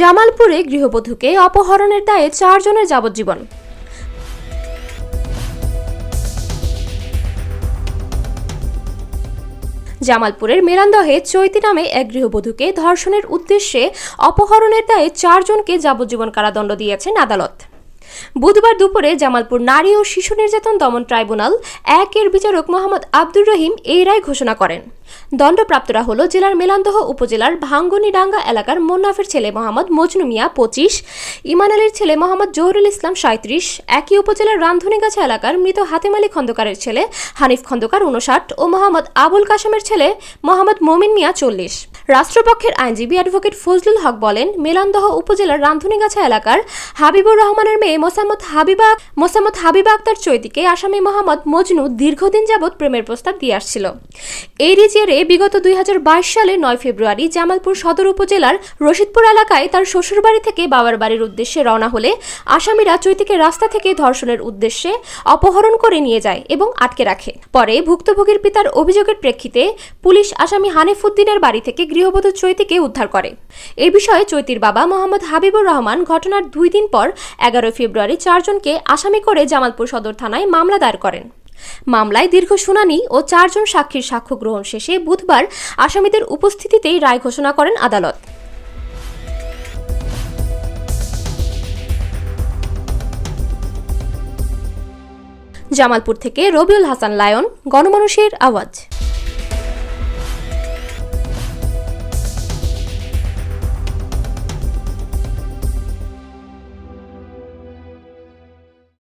জামালপুরে গৃহবধূকে অপহরণের দায়ে চারজনের যাবজ্জীবন। জামালপুরের মেরান্দহে চৈতি নামে এক গৃহবধূকে ধর্ষণের উদ্দেশ্যে অপহরণের দায়ে চারজনকে যাবজ্জীবন কারাদণ্ড দিয়েছেন আদালত। বুধবার দুপুরে জামালপুর নারী ও শিশু নির্যাতন দমন ট্রাইব্যুনাল এক এর বিচারক মোহাম্মদ আব্দুর রহিম এই রায় ঘোষণা করেন। দণ্ডপ্রাপ্তরা হল জেলার মেলান্দহ উপজেলার ভাঙ্গনিডাঙ্গা এলাকার মোন্নাফের ছেলে মোহাম্মদ মজনু মিয়া পঁচিশ, ইমান আলীর ছেলে মোহাম্মদ জহুরুল ইসলাম সাঁত্রিশ একই উপজেলার রামধনিগাছা এলাকার মৃত হাতেম আলী খন্দকারের ছেলে হানিফ খন্দকার উনষাট ও মোহাম্মদ আবুল কাশেমের ছেলে মোহাম্মদ মমিন মিয়া চল্লিশ। রাষ্ট্রপক্ষের আইনজীবী অ্যাডভোকেট ফজলুল হক বলেন, মেলান্দহ উপজেলার রামধনিগাছা এলাকার হাবিবুর রহমানের মেয়ে মোসাম্মদ হাবিবা মোসাম্মদ হাবিবা আক্তার চৈতিকে আসামি মোহাম্মদ মজনু দীর্ঘদিন যাবৎ প্রেমের প্রস্তাব দিয়ে আসছিল। এরই জেরে বিগত দুই হাজার বাইশ সালে নয় ফেব্রুয়ারি জামালপুর সদর উপজেলার রশিদপুর এলাকায় তার শ্বশুরবাড়ি থেকে বাবার বাড়ির উদ্দেশ্যে রওনা হলে আসামিরা চৈতিকে রাস্তা থেকে ধর্ষণের উদ্দেশ্যে অপহরণ করে নিয়ে যায় এবং আটকে রাখে। পরে ভুক্তভোগীর পিতার অভিযোগের প্রেক্ষিতে পুলিশ আসামি হানিফুদ্দিনের বাড়ি থেকে গৃহবধূ চৈতিকে উদ্ধার করে। এ বিষয়ে চৈতির বাবা মোহাম্মদ হাবিবুর রহমান ঘটনার দুই দিন পর এগারোই ফেব্রুয়ারি চারজনকে আসামি করে জামালপুর সদর থানায় মামলা দায়ের করেন। মামলায় দীর্ঘ শুনানি ও চারজন সাক্ষীর সাক্ষ্য গ্রহণ শেষে বুধবার আসামিদের উপস্থিতিতেই রায় ঘোষণা করেন আদালত। জামালপুর থেকে রবিউল হাসান লায়ন, গণমানুষের আওয়াজ।